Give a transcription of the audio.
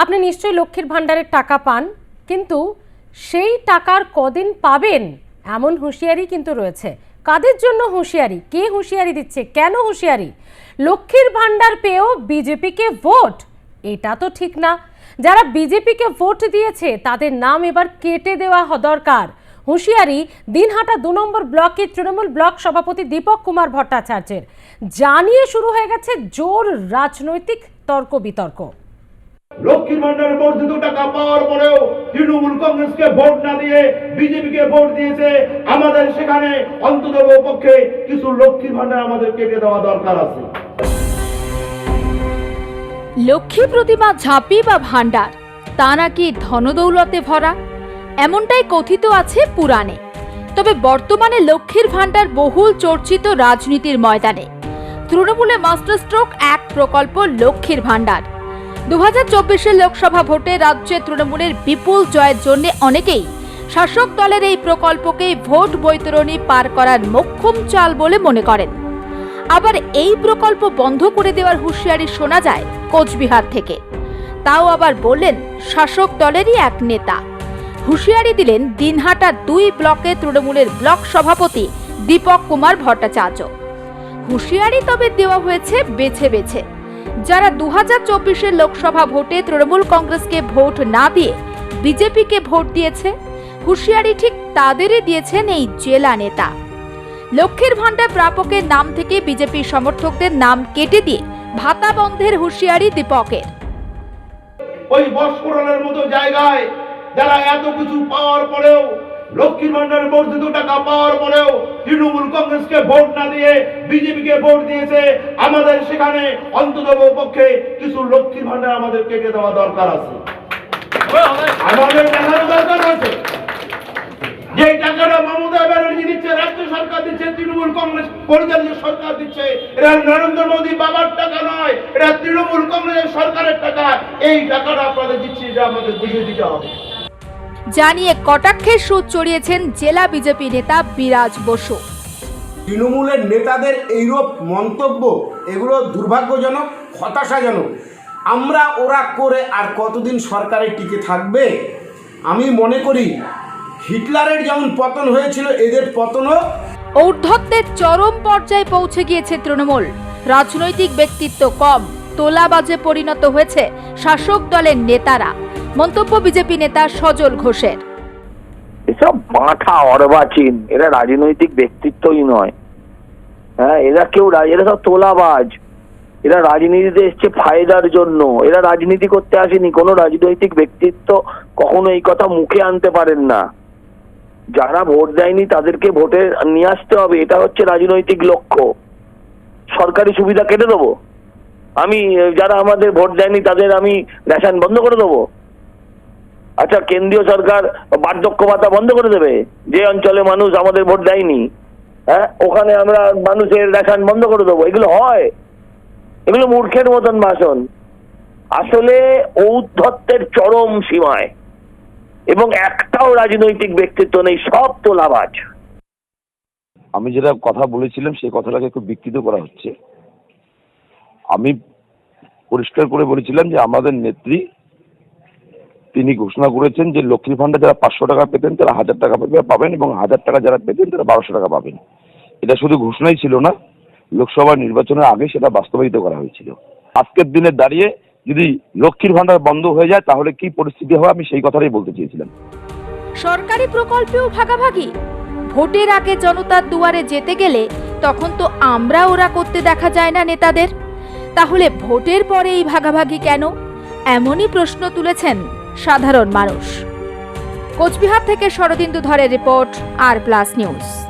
আপনি নিশ্চয়ই লক্ষ্মীর ভাণ্ডারের টাকা পান, কিন্তু সেই টাকার কদিন পাবেন এমন হুঁশিয়ারি কিন্তু রয়েছে। কাদের জন্য হুঁশিয়ারি? কে হুঁশিয়ারি দিচ্ছে? কেন হুঁশিয়ারি? লক্ষ্মীর ভাণ্ডার পেয়েও বিজেপিকে ভোট? এটা তো ঠিক না। যারা বিজেপিকে ভোট দিয়েছে, তাদের নাম এবার কেটে দেওয়া দরকার। হুঁশিয়ারি দিনহাটা দু নম্বর ব্লকের তৃণমূল ব্লক সভাপতি দীপক কুমার ভট্টাচার্যের। জানিয়ে শুরু হয়ে গেছে জোর রাজনৈতিক তর্ক বিতর্ক। লক্ষ্মীর ভান্ডারের বর্ধিত টাকা পাওয়ার পরেও তৃণমূল কংগ্রেসকে ভোট না দিয়ে বিজেপিকে ভোট দিয়েছে। আমাদের সেখানে অন্তত পক্ষে কিছু লক্ষ্মীর ভান্ডার আমাদের কেটে দেওয়া দরকার আছে। লক্ষ্মী প্রতিমা ঝাঁপি বা ভাণ্ডার তা নাকি ধনদৌলতে ভরা? এমনটাই কথিত আছে পুরাণে। তবে বর্তমানে লক্ষ্মীর ভাণ্ডার বহুল চর্চিত রাজনীতির ময়দানে। তৃণমূলে মাস্টার স্ট্রোক এক প্রকল্প লক্ষ্মীর ভাণ্ডার দু হাজার লোকসভা ভোটে রাজ্যে তৃণমূলের বিপুল জয়ের জন্য অনেকেই শাসক দলের এই প্রকল্পকেই ভোট বৈতরণী পার করার মোক্ষম চাল বলে মনে করেন। আবার এই প্রকল্প বন্ধ করে দেওয়ার হুঁশিয়ারি শোনা যায় কোচবিহার থেকে। তাও আবার বললেন, শাসক দলেরই এক নেতা। হুঁশিয়ারি দিলেন, দিনহাটা দুই ব্লকে তৃণমূলের ব্লক সভাপতি দীপক কুমার ভট্টাচার্য। হুঁশিয়ারি তবে দেওয়া হয়েছে বেছে বেছে। যারা দু হাজার চব্বিশের লোকসভা ভোটে তৃণমূল কংগ্রেসকে ভোট না দিয়ে বিজেপিকে ভোট দিয়েছে, হুঁশিয়ারি ঠিক তাদেরই দিয়েছেন এই জেলা নেতা। লক্ষ্মীর ভাণ্ডার প্রাপকের নাম থেকে বিজেপি সমর্থকদের নাম কেটে দিয়ে ভাতা বন্ধের হুঁশিয়ারি দীপকের। ওই বস্ফোরণের মতো জায়গায় যারা এত কিছু পাওয়ার পরেও লক্ষ্মীর ভান্ডারের বর্ধিত টাকা পাওয়ার পরেও তৃণমূল কংগ্রেসকে ভোট না দিয়ে বিজেপিকে ভোট দিয়েছে। আমাদের সেখানে অন্তত পক্ষে কিছু লক্ষ্মীর ভান্ডার আমাদের কেটে দেওয়া দরকার আছে। আমাদের দেখানো দরকার আছে। যে টাকাটা মমতা ব্যানার্জি দিচ্ছে রাজ্য সরকার দিচ্ছে তৃণমূল কংগ্রেস পরিচালিত সরকার দিচ্ছে এটা নরেন্দ্র মোদী বাবার টাকা নয় এটা তৃণমূল কংগ্রেসের সরকারের টাকা। এই টাকাটা আপনাদের দিচ্ছি এটা আমাদের বুঝিয়ে দিতে হবে। জানিয়ে কটাক্ষের সুদ চড়িয়েছেন জেলা বিজেপি নেতা বিরাজ বসু। তৃণমূলের নেতাদের এইরূপ মন্তব্য এগুলো দুর্ভাগ্যজনক হতাশাজনক। আমরা ওরা করে আর কতদিন সরকারে টিকে থাকবে? আমি মনে করি হিটলারের যেমন পতন হয়েছিল এদের পতনও ঔদ্ধত্যের চরম পর্যায়ে পৌঁছে গিয়েছে তৃণমূল। রাজনৈতিক ব্যক্তিত্ব কম তোলাবাজে পরিণত হয়েছে শাসক দলের নেতারা। মন্তব্য বিজেপি নেতা সজল ঘোষের। এসব মাথা অর্বাচীন। এরা রাজনৈতিক ব্যক্তিত্বই নয়। হ্যাঁ এরা কেউ এরা সব তোলাবাজ। এরা রাজনীতিতে এসছে ফায়দার জন্য। এরা রাজনীতি করতে আসেনি। কোনো রাজনৈতিক ব্যক্তিত্ব কখনো এই কথা মুখে আনতে পারেন না। যারা ভোট দেয়নি তাদেরকে ভোটে নিয়ে আসতে হবে। এটা হচ্ছে রাজনৈতিক লক্ষ্য। সরকারি সুবিধা কেটে দেবো। আমি, যারা আমাদের ভোট দেয়নি তাদের আমি রেশন বন্ধ করে দেবো। আচ্ছা কেন্দ্রীয় সরকার বার্ধক্য ভাতা বন্ধ করে দেবে? যে অঞ্চলে মানুষ আমাদের ভোট দেয়নি হ্যাঁ? ওখানে আমরা মানুষের রেশন বন্ধ করে দেবো। এগুলো হয়। এগুলো মূর্খের মতন ভাষণ। আসলে ঔদ্ধত্যের চরম সীমায় এবং একটাও রাজনৈতিক ব্যক্তিত্ব নেই, সব তোলাবাজ। আমি যেটা কথা বলেছিলাম, সেই কথাটাকে খুব বিকৃত করা হচ্ছে। আমি পরিষ্কার করে বলেছিলাম যে আমাদের নেত্রী তিনি ঘোষণা করেছেন যে লক্ষ্মী ভান্ডার যারা পাঁচশো টাকা পেতেন, তারা হাজার টাকা পাবে- পাবেন এবং হাজার টাকা যারা পেতেন, তারা বারোশো টাকা পাবেন। এটা শুধু ঘোষণাই ছিল না, লোকসভা নির্বাচনের আগে সেটা বাস্তবায়িত করা হয়েছিল। আজকের দিনে দাঁড়িয়ে যদি লক্ষ্মীর ভাণ্ডার বন্ধ হয়ে যায়, তাহলে কি পরিস্থিতি হবে? আমি সেই কথাটাই বলতে চেয়েছিলাম। সরকারি প্রকল্পেও ভাগাভাগি। ভোটের আগে জনতার দুয়ারে যেতে গেলে তখন তো আমরা ওরা করতে দেখা যায় না নেতাদের। তাহলে ভোটের পরে এই ভাগাভাগি কেন? এমনই প্রশ্ন তুলেছেন সাধারণ মানুষ। কোচবিহার থেকে শরদিন্দু ধরের রিপোর্ট আর প্লাস নিউজ।